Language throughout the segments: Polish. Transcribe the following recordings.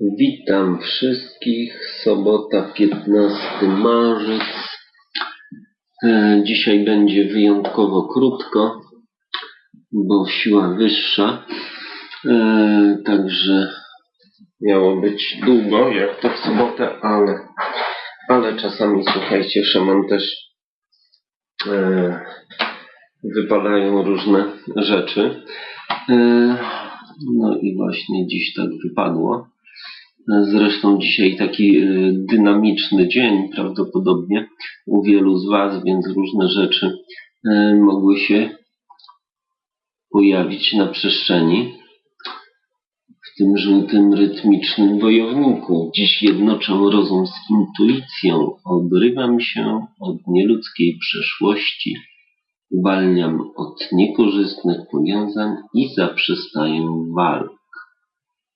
Witam wszystkich. Sobota 15 marzec. E, Dzisiaj będzie wyjątkowo krótko, bo siła wyższa. E, Także miało być długo, jak to w sobotę, ale, ale czasami słuchajcie, szaman też e, wypadają różne rzeczy. No i właśnie dziś tak wypadło. Zresztą dzisiaj taki y, dynamiczny dzień prawdopodobnie u wielu z Was, więc różne rzeczy y, mogły się pojawić na przestrzeni w tym żółtym rytmicznym wojowniku. Dziś jednoczę rozum z intuicją, odrywam się od nieludzkiej przeszłości, uwalniam od niekorzystnych powiązań i zaprzestaję walk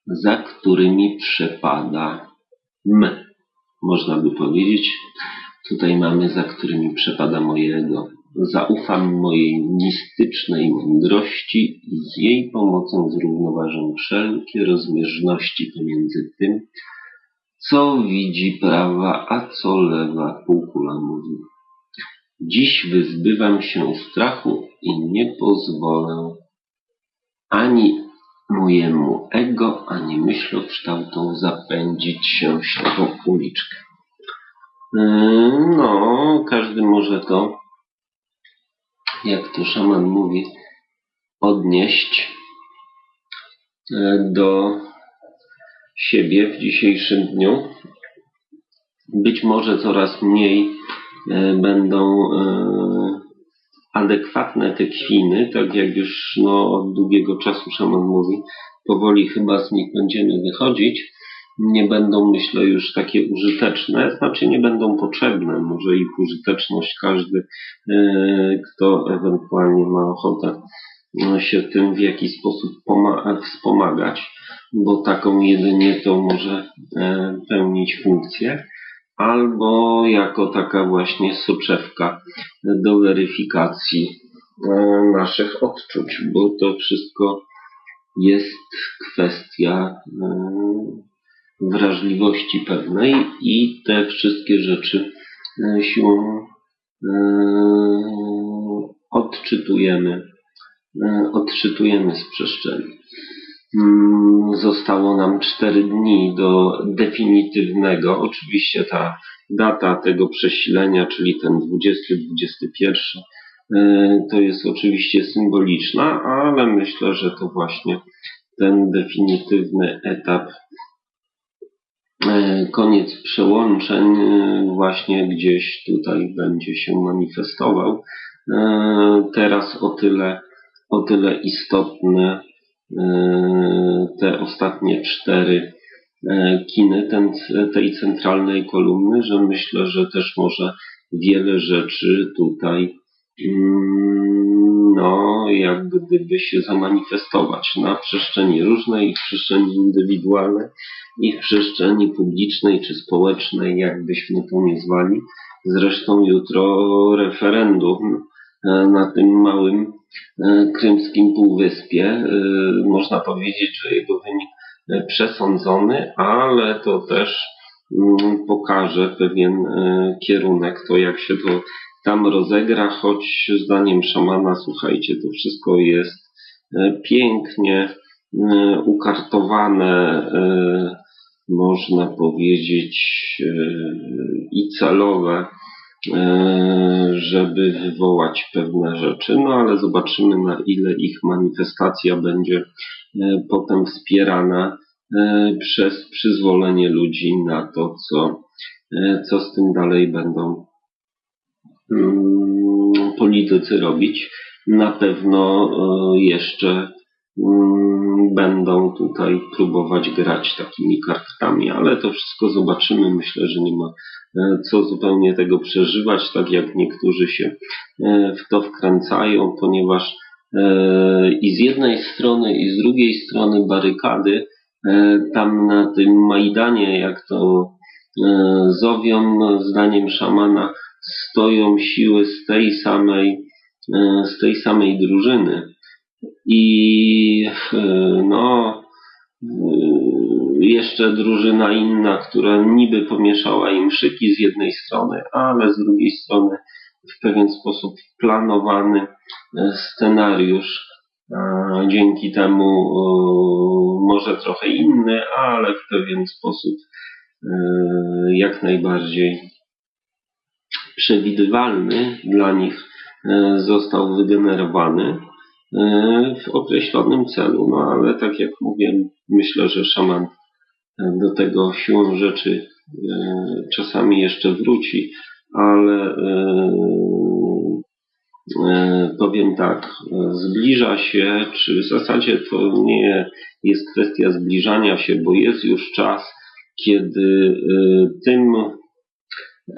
za którymi przepada m. Można by powiedzieć, tutaj mamy za którymi przepada mojego. Zaufam mojej mistycznej mądrości i z jej pomocą zrównoważę wszelkie rozbieżności pomiędzy tym, co widzi prawa, a co lewa półkula mówi. Dziś wyzbywam się strachu i nie pozwolę ani mojemu ego, ani myślokształtom zapędzić się ślepą uliczkę. Yy, No, każdy może to, jak to szaman mówi, odnieść e, do siebie w dzisiejszym dniu. Być może coraz mniej e, będą e, adekwatne te kwiny, tak jak już no, od długiego czasu szaman mówi, powoli chyba z nich będziemy wychodzić, nie będą myślę już takie użyteczne, znaczy nie będą potrzebne, może ich użyteczność każdy, e, kto ewentualnie ma ochotę e, się tym w jakiś sposób poma- wspomagać, bo taką jedynie to może e, pełnić funkcję albo jako taka właśnie soczewka do weryfikacji e, naszych odczuć, bo to wszystko jest kwestia e, wrażliwości pewnej i te wszystkie rzeczy e, siłą odczytujemy, odczytujemy z przestrzeni. Mm, Zostało nam 4 dni do definitywnego. Oczywiście ta data tego przesilenia, czyli ten 20-21, y, to jest oczywiście symboliczna, ale myślę, że to właśnie ten definitywny etap, y, koniec przełączeń, y, właśnie gdzieś tutaj będzie się manifestował. Teraz o tyle, o tyle istotne, te ostatnie cztery kiny ten, tej centralnej kolumny, że myślę, że też może wiele rzeczy tutaj no, jak gdyby się zamanifestować na przestrzeni różnej, w przestrzeni indywidualnej, i w przestrzeni publicznej czy społecznej, jakbyśmy to nie zwali. Zresztą jutro referendum na tym małym krymskim półwyspie. Można powiedzieć, że jego wynik przesądzony, ale to też pokaże pewien kierunek, to jak się to tam rozegra, choć zdaniem szamana, słuchajcie, to wszystko jest pięknie ukartowane, można powiedzieć, i celowe żeby wywołać pewne rzeczy, no ale zobaczymy na ile ich manifestacja będzie potem wspierana przez przyzwolenie ludzi na to, co, co z tym dalej będą politycy robić. Na pewno jeszcze będą tutaj próbować grać takimi kartami, ale to wszystko zobaczymy. Myślę, że nie ma co zupełnie tego przeżywać, tak jak niektórzy się w to wkręcają, ponieważ i z jednej strony, i z drugiej strony barykady, tam na tym Majdanie, jak to zowią, zdaniem szamana, stoją siły z tej samej, z tej samej drużyny. I no, jeszcze drużyna inna, która niby pomieszała im szyki z jednej strony, ale z drugiej strony w pewien sposób planowany e, scenariusz, dzięki temu e, może trochę inny, ale w pewien sposób e, jak najbardziej przewidywalny dla nich został wygenerowany w określonym celu. No ale tak jak mówię, myślę, że szaman do tego siłą rzeczy czasami jeszcze wróci, ale E, powiem tak, zbliża się, czy w zasadzie to nie jest kwestia zbliżania się, bo jest już czas, kiedy e, tym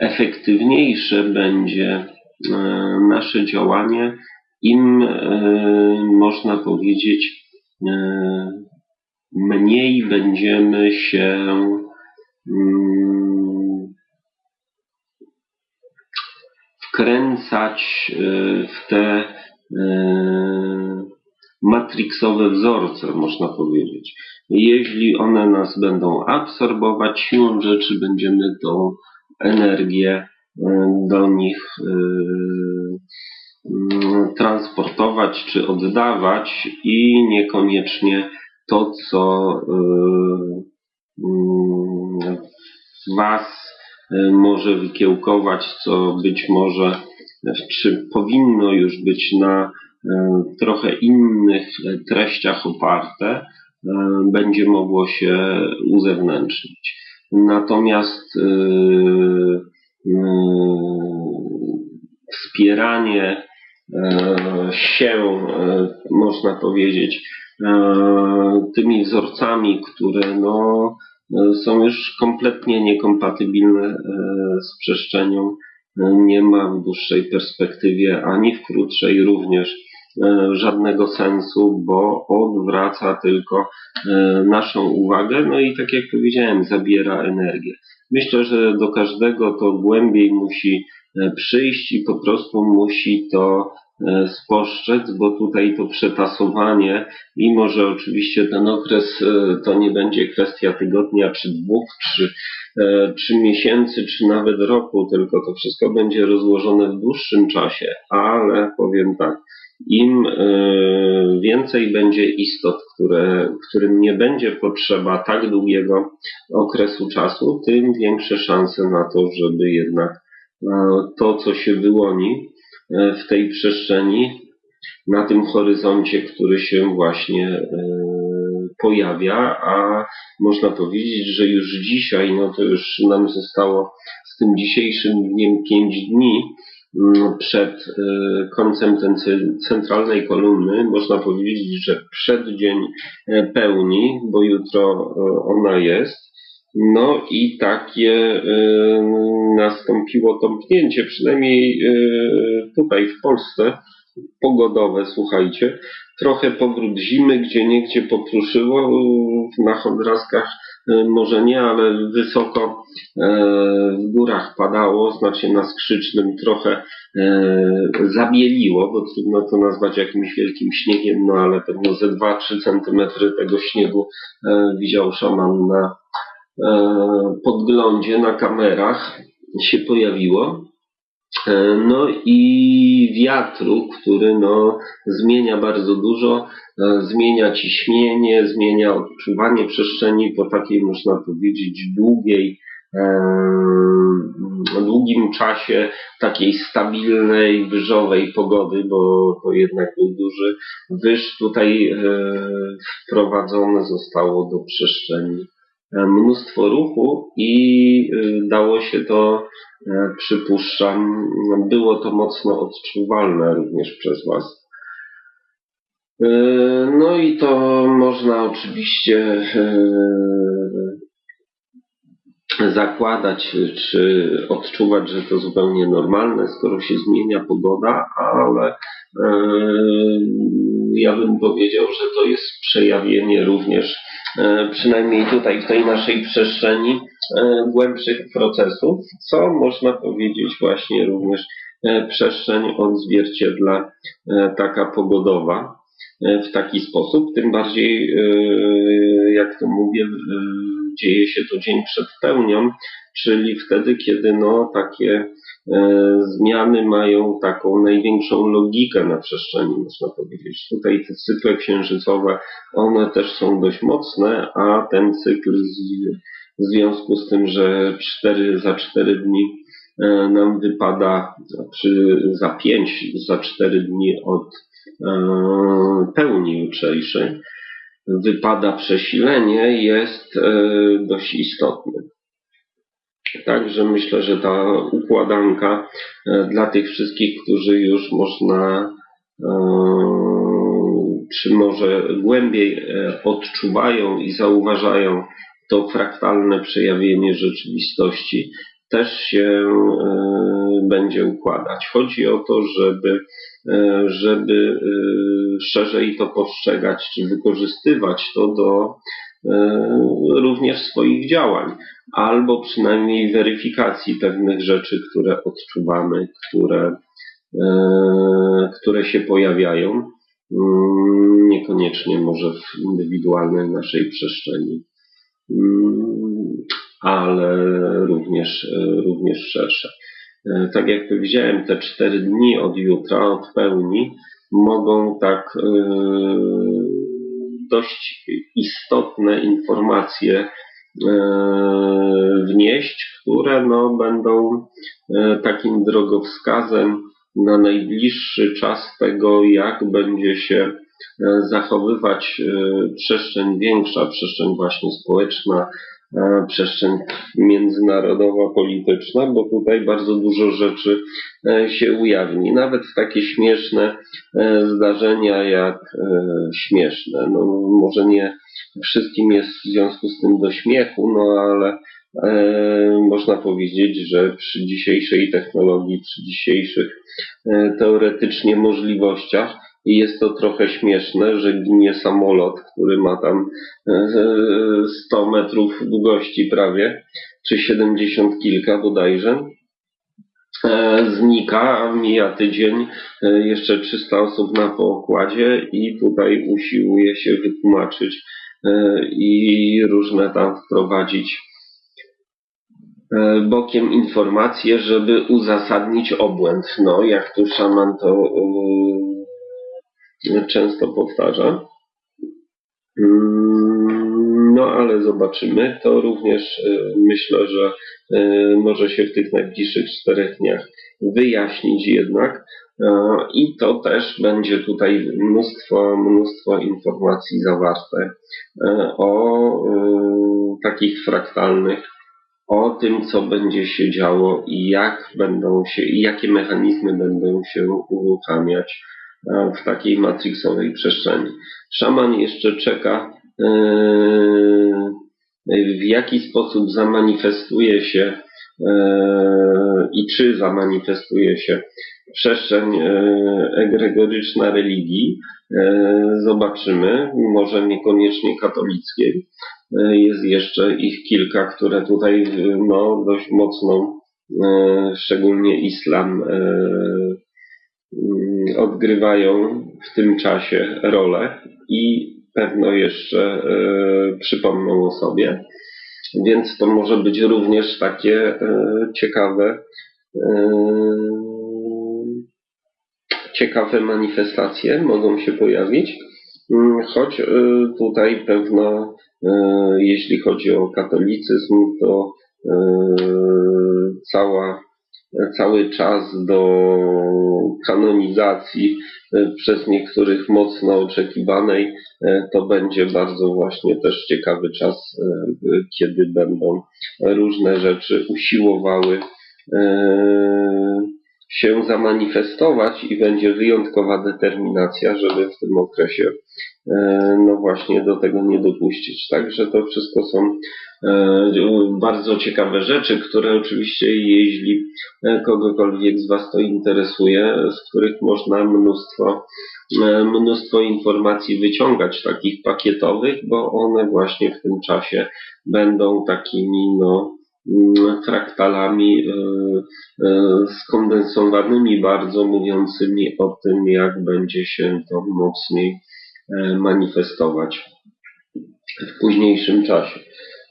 efektywniejsze będzie e, nasze działanie, im można powiedzieć mniej będziemy się mm, wkręcać e, w te e, matrixowe wzorce, można powiedzieć. Jeśli one nas będą absorbować, siłą rzeczy będziemy tą energię e, do nich transportować czy oddawać i niekoniecznie to, co w Was E, może wykiełkować, co być może, czy powinno już być na e, trochę innych treściach oparte, będzie mogło się uzewnętrznić. Natomiast wspieranie się, można powiedzieć, tymi wzorcami, które no, E, są już kompletnie niekompatybilne e, z przestrzenią. E, nie ma w dłuższej perspektywie ani w krótszej również żadnego sensu, bo odwraca tylko naszą uwagę, no i tak jak powiedziałem, zabiera energię. Myślę, że do każdego to głębiej musi przyjść i po prostu musi to E, spostrzec, bo tutaj to przetasowanie, mimo że oczywiście ten okres e, to nie będzie kwestia tygodnia, czy dwóch, czy, e, czy miesięcy, czy nawet roku, tylko to wszystko będzie rozłożone w dłuższym czasie, ale powiem tak, im więcej będzie istot, które, którym nie będzie potrzeba tak długiego okresu czasu, tym większe szanse na to, żeby jednak to, co się wyłoni, E, w tej przestrzeni, na tym horyzoncie, który się właśnie e, pojawia, a można powiedzieć, że już dzisiaj, no to już nam zostało z tym dzisiejszym dniem 5 dni mm, przed e, końcem tej centralnej kolumny, można powiedzieć, że przeddzień pełni, bo jutro ona jest, no i takie y, nastąpiło tąpnięcie, przynajmniej y, tutaj w Polsce, pogodowe, słuchajcie. Trochę powrót zimy, gdzie niegdzie popruszyło, na Chodraskach y, może nie, ale wysoko w górach padało, znacznie na skrzycznym trochę zabieliło, bo trudno to nazwać jakimś wielkim śniegiem, no ale pewno ze 2-3 centymetry tego śniegu widział szaman na podglądzie na kamerach się pojawiło. E, no i wiatru, który no, zmienia bardzo dużo, e, zmienia ciśnienie, zmienia odczuwanie przestrzeni po takiej, można powiedzieć, długiej, długim czasie takiej stabilnej, wyżowej pogody, bo to jednak był duży wyż tutaj wprowadzone zostało do przestrzeni E, mnóstwo ruchu i y, dało się to, e, przypuszczam, było to mocno odczuwalne również przez Was. E, no i to można oczywiście zakładać czy odczuwać, że to zupełnie normalne, skoro się zmienia pogoda, ale ja bym powiedział, że to jest przejawienie również E, przynajmniej tutaj w tej naszej przestrzeni e, głębszych procesów, co można powiedzieć właśnie również e, przestrzeń odzwierciedla taka pogodowa w taki sposób, tym bardziej, jak to mówię, dzieje się to dzień przed pełnią, czyli wtedy, kiedy no, takie e, zmiany mają taką największą logikę na przestrzeni, można powiedzieć. Tutaj te cykle księżycowe, one też są dość mocne, a ten cykl w związku z tym, że 4 za 4 dni e, nam wypada, czy za 5, za 4 dni od e, pełni jutrzejszej, wypada przesilenie, jest e, dość istotny. Także myślę, że ta układanka dla tych wszystkich, którzy już można, czy może głębiej odczuwają i zauważają to fraktalne przejawienie rzeczywistości też się e, będzie układać. Chodzi o to, żeby, e, żeby e, szerzej to postrzegać, czy wykorzystywać to do również swoich działań, albo przynajmniej weryfikacji pewnych rzeczy, które odczuwamy, które, które się pojawiają, mm, niekoniecznie może w indywidualnej naszej przestrzeni. Mm, ale również, e, również szersze. E, tak jak powiedziałem, te cztery dni od jutra, od pełni, mogą tak e, dość istotne informacje wnieść, które no, będą takim drogowskazem na najbliższy czas tego, jak będzie się E, zachowywać e, przestrzeń większa, przestrzeń właśnie społeczna, e, przestrzeń międzynarodowa, polityczna, bo tutaj bardzo dużo rzeczy się ujawni. Nawet takie śmieszne zdarzenia jak śmieszne. No, może nie wszystkim jest w związku z tym do śmiechu, no ale można powiedzieć, że przy dzisiejszej technologii, przy dzisiejszych teoretycznie możliwościach, i jest to trochę śmieszne, że ginie samolot, który ma tam 100 e, metrów długości prawie, czy 70 kilka bodajże. E, znika, mija tydzień, e, jeszcze 300 osób na pokładzie i tutaj usiłuje się wytłumaczyć i różne tam wprowadzić bokiem informacje, żeby uzasadnić obłęd. No, jak tu szaman to często powtarza. Mm, no ale zobaczymy. To również e, myślę, że e, może się w tych najbliższych czterech dniach wyjaśnić jednak. E, I to też będzie tutaj mnóstwo, mnóstwo informacji zawarte o takich fraktalnych, o tym, co będzie się działo i jak będą się, i jakie mechanizmy będą się uruchamiać E, w takiej matrixowej przestrzeni. Szaman jeszcze czeka, e, w jaki sposób zamanifestuje się e, i czy zamanifestuje się przestrzeń egregoryczna religii. Zobaczymy, może niekoniecznie katolickiej. Jest jeszcze ich kilka, które tutaj no, dość mocną, szczególnie islam, odgrywają w tym czasie rolę i pewno jeszcze e, przypomną o sobie. Więc to może być również takie e, ciekawe, e, ciekawe manifestacje mogą się pojawić. Mm, choć tutaj pewno, jeśli chodzi o katolicyzm, to cała cały czas do kanonizacji e, przez niektórych mocno oczekiwanej, e, to będzie bardzo właśnie też ciekawy czas, e, kiedy będą różne rzeczy usiłowały się zamanifestować i będzie wyjątkowa determinacja, żeby w tym okresie no właśnie do tego nie dopuścić. Także to wszystko są E, bardzo ciekawe rzeczy, które oczywiście jeśli e, kogokolwiek z Was to interesuje, z których można mnóstwo, e, mnóstwo informacji wyciągać, takich pakietowych, bo one właśnie w tym czasie będą takimi no, mm, fraktalami skondensowanymi bardzo, mówiącymi o tym, jak będzie się to mocniej manifestować w późniejszym czasie.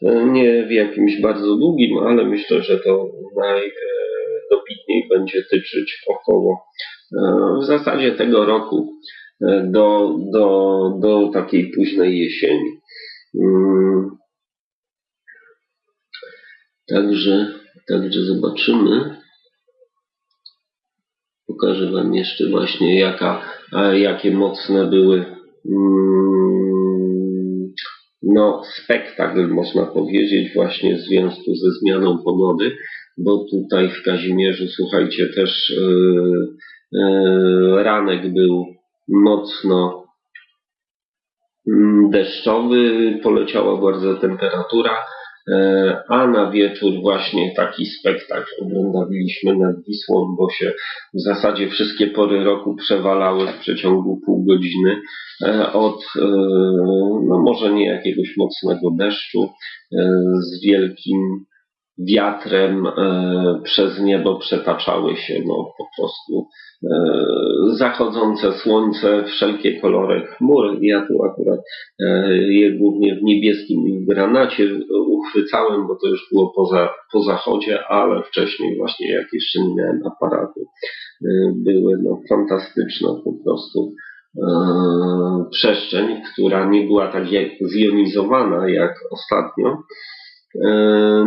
E, Nie w jakimś bardzo długim, ale myślę, że to najdobitniej będzie tyczyć około e, w zasadzie tego roku e, do, do, do takiej późnej jesieni. Mm. Także, także zobaczymy. Pokażę Wam jeszcze właśnie jaka, jakie mocne były no, spektakl można powiedzieć właśnie w związku ze zmianą pogody, bo tutaj w Kazimierzu słuchajcie też yy, yy, ranek był mocno mm, deszczowy, poleciała bardzo temperatura, a na wieczór właśnie taki spektakl oglądaliśmy nad Wisłą, bo się w zasadzie wszystkie pory roku przewalały w przeciągu pół godziny e, od, e, no może nie jakiegoś mocnego deszczu, e, z wielkim wiatrem e, przez niebo przetaczały się no po prostu e, zachodzące słońce, wszelkie kolory chmur. Ja tu akurat e, je głównie w niebieskim i w granacie uchwycałem, bo to już było poza, po zachodzie, ale wcześniej właśnie jak jeszcze miałem aparatu, e, były no fantastyczne po prostu przestrzeń, która nie była tak jak zjonizowana jak ostatnio,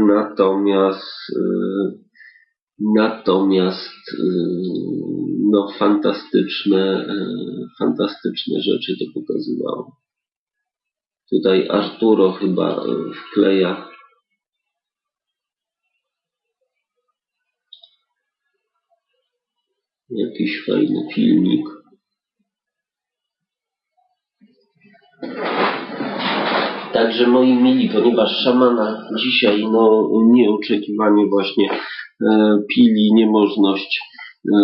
Natomiast e, natomiast e, no fantastyczne, e, fantastyczne rzeczy to pokazywało. Tutaj Arturo chyba e, wkleja jakiś fajny filmik. Także moi mili, ponieważ szamana dzisiaj no nieoczekiwanie właśnie e, pili niemożność e,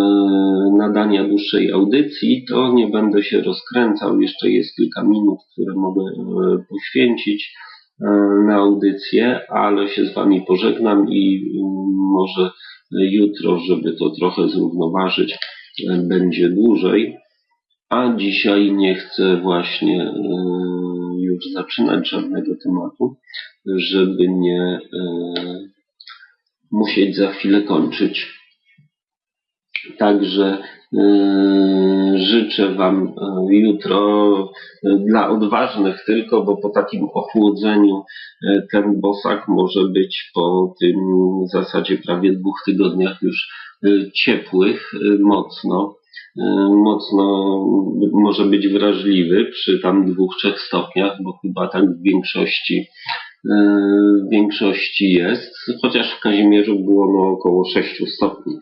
nadania dłuższej audycji, to nie będę się rozkręcał. Jeszcze jest kilka minut, które mogę e, poświęcić e, na audycję, ale się z Wami pożegnam i mm, może jutro, żeby to trochę zrównoważyć, e, będzie dłużej. A dzisiaj nie chcę właśnie e, już zaczynać żadnego tematu, żeby nie e, musieć za chwilę kończyć. Także e, życzę Wam e, jutro dla odważnych tylko, bo po takim ochłodzeniu ten bosak może być po tym w zasadzie prawie dwóch tygodniach już ciepłych mocno mocno może być wrażliwy przy tam dwóch, trzech stopniach, bo chyba tak w większości e, w większości jest, chociaż w Kazimierzu było no około 6 stopni.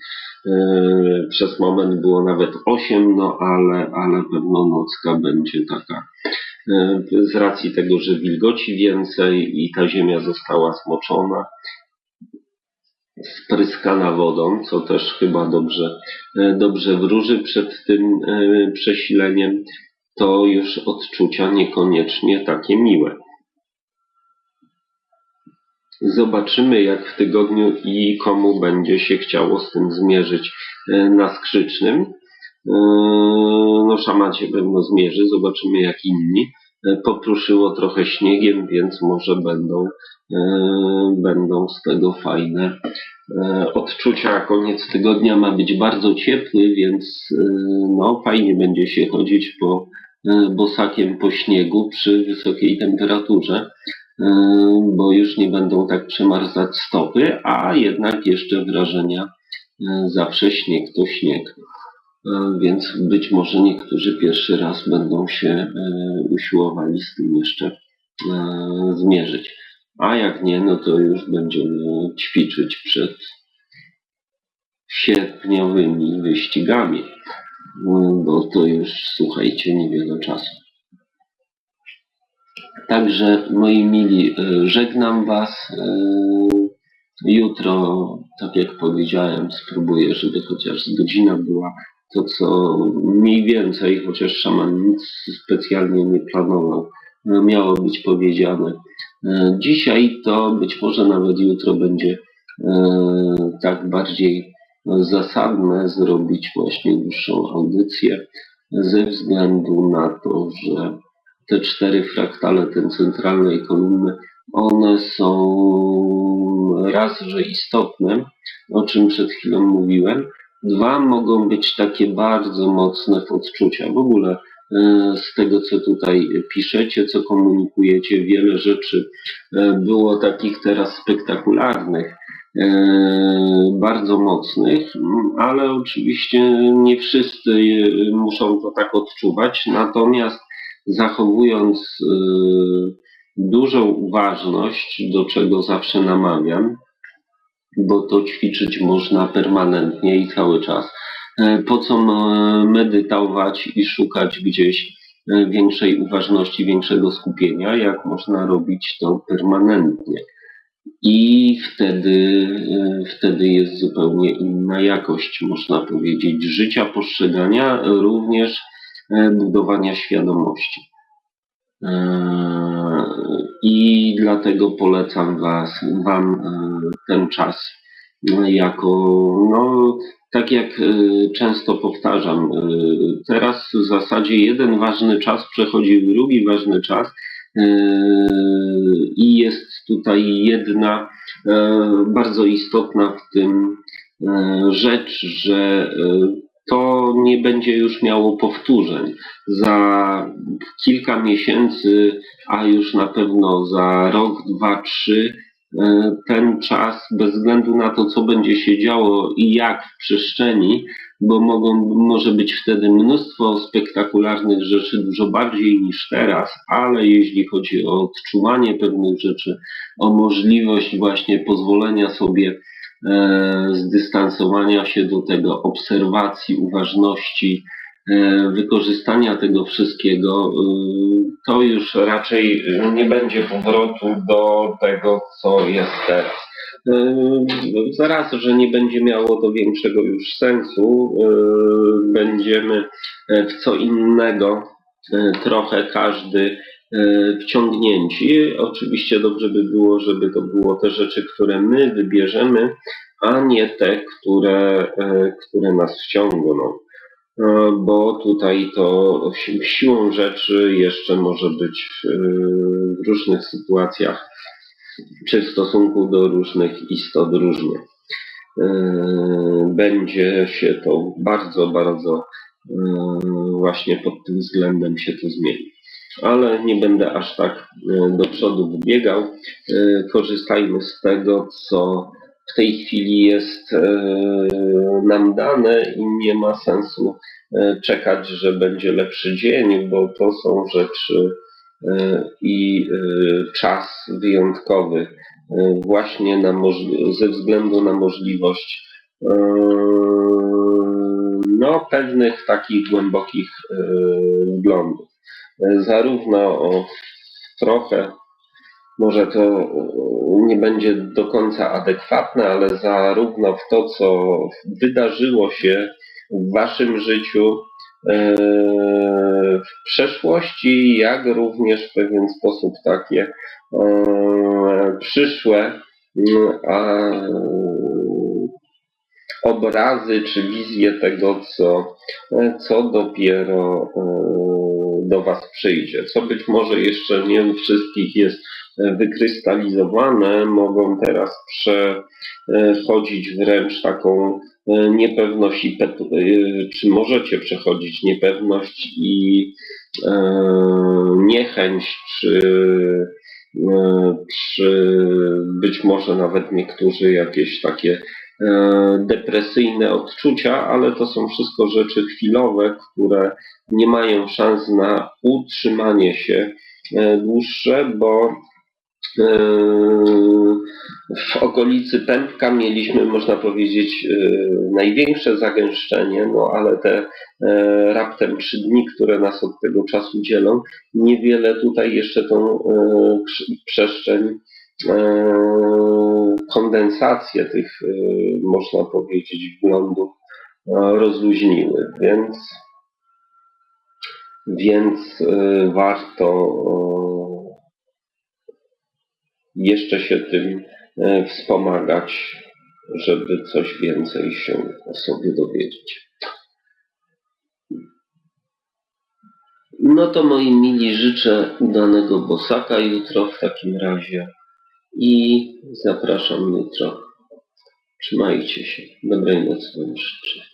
E, Przez moment było nawet 8, no ale, ale pewno nocka będzie taka e, z racji tego, że wilgoci więcej i ta ziemia została zmoczona, spryskana wodą, co też chyba dobrze, e, dobrze wróży przed tym e, przesileniem, to już odczucia niekoniecznie takie miłe. Zobaczymy, jak w tygodniu i komu będzie się chciało z tym zmierzyć e, na skrzycznym. No, szaman się pewno zmierzy, zobaczymy jak inni. E, Popruszyło trochę śniegiem, więc może będą, e, będą z tego fajne e, odczucia. Koniec tygodnia ma być bardzo ciepły, więc no, fajnie będzie się chodzić po bosakiem po śniegu przy wysokiej temperaturze bo już nie będą tak przemarzać stopy, a jednak jeszcze wrażenia zawsze śnieg to śnieg. E, Więc być może niektórzy pierwszy raz będą się e, usiłowali z tym jeszcze e, zmierzyć. A jak nie, no to już będziemy ćwiczyć przed sierpniowymi wyścigami, bo to już słuchajcie niewiele czasu. Także moi mili, żegnam Was. Jutro, tak jak powiedziałem, spróbuję, żeby chociaż godzina była to, co mniej więcej, chociaż szaman nic specjalnie nie planował, e, miało być powiedziane. E, Dzisiaj to być może nawet jutro będzie e, tak bardziej zasadne zrobić właśnie dłuższą audycję ze względu na to, że te cztery fraktale, ten centralnej kolumny One są raz, że istotne, o czym przed chwilą mówiłem. Dwa, mogą być takie bardzo mocne w odczucia. W ogóle e, z tego, co tutaj piszecie, co komunikujecie, wiele rzeczy e, było takich teraz spektakularnych, e, bardzo mocnych, ale oczywiście nie wszyscy muszą to tak odczuwać. Natomiast zachowując dużą uważność, do czego zawsze namawiam, bo to ćwiczyć można permanentnie i cały czas. E, Po co e, medytować i szukać gdzieś e, większej uważności, większego skupienia, jak można robić to permanentnie. I wtedy, wtedy jest zupełnie inna jakość, można powiedzieć, życia, postrzegania, również budowania świadomości. E, I dlatego polecam was, Wam e, ten czas. No, jako, no, tak jak e, często powtarzam, e, teraz w zasadzie jeden ważny czas przechodzi w drugi ważny czas i jest tutaj jedna bardzo istotna w tym rzecz, że to nie będzie już miało powtórzeń. Za kilka miesięcy, a już na pewno za rok, dwa, trzy, e, ten czas, bez względu na to, co będzie się działo i jak w przestrzeni, bo mogą, może być wtedy mnóstwo spektakularnych rzeczy, dużo bardziej niż teraz, ale jeśli chodzi o odczuwanie pewnych rzeczy, o możliwość właśnie pozwolenia sobie zdystansowania się do tego, obserwacji, uważności, e, wykorzystania tego wszystkiego, y, to już raczej nie będzie powrotu do tego, co jest teraz. Zaraz, że nie będzie miało to większego już sensu, będziemy e, w co innego e, trochę każdy e, wciągnięci. Oczywiście dobrze by było, żeby to było te rzeczy, które my wybierzemy, a nie te, które, e, które nas wciągną. E, Bo tutaj to si- siłą rzeczy jeszcze może być w, różnych sytuacjach, czy w stosunku do różnych istot różnie. E, Będzie się to bardzo, bardzo e, właśnie pod tym względem się to zmieni. Ale nie będę aż tak e, do przodu wybiegał. E, Korzystajmy z tego, co w tej chwili jest e, nam dane i nie ma sensu czekać, że będzie lepszy dzień, bo to są rzeczy i czas wyjątkowy właśnie na ze względu na możliwość no, pewnych takich głębokich wglądów. Zarówno o, trochę może to nie będzie do końca adekwatne, ale zarówno w to, co wydarzyło się w Waszym życiu e, w przeszłości, jak również w pewien sposób takie e, przyszłe obrazy czy wizje tego, co, e, co dopiero do Was przyjdzie. Co być może jeszcze nie u wszystkich jest e, wykrystalizowane, mogą teraz przechodzić wręcz taką e, niepewność i e, czy możecie przechodzić niepewność i niechęć, czy, czy być może nawet niektórzy jakieś takie depresyjne odczucia, ale to są wszystko rzeczy chwilowe, które nie mają szans na utrzymanie się e, dłuższe, bo e, w okolicy pępka mieliśmy, można powiedzieć, e, największe zagęszczenie, no ale te e, raptem trzy dni, które nas od tego czasu dzielą, niewiele tutaj jeszcze tą e, przestrzeń e, kondensację tych, e, można powiedzieć, wglądów e, rozluźniły, więc więc e, warto e, jeszcze się tym e, wspomagać, żeby coś więcej się o sobie dowiedzieć. No to moi mili życzę udanego bosaka jutro w takim razie i zapraszam jutro. Trzymajcie się. Dobrej nocy Wam życzę.